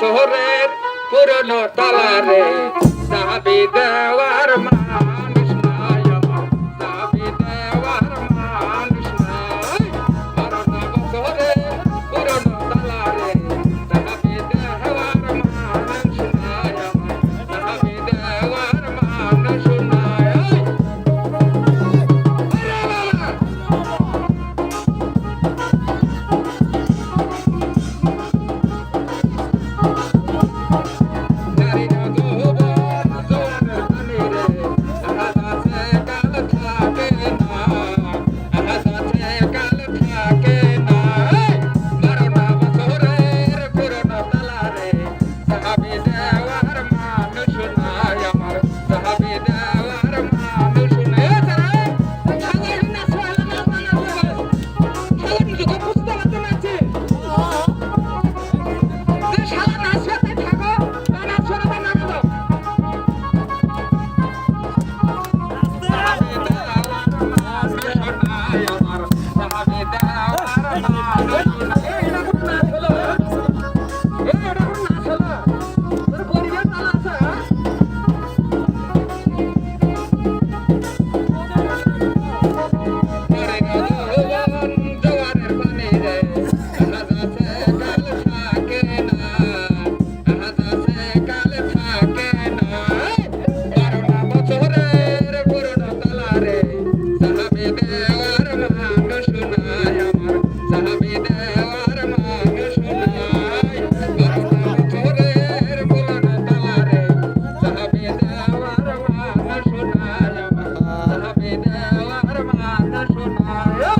শহরের পুরনো তলারে। দাবি দেওয়ার মানুষ নাই আমার। দাবি দেওয়ার মানুষ নাই। পুরনো শহরের পুরনো মানুষ Oh.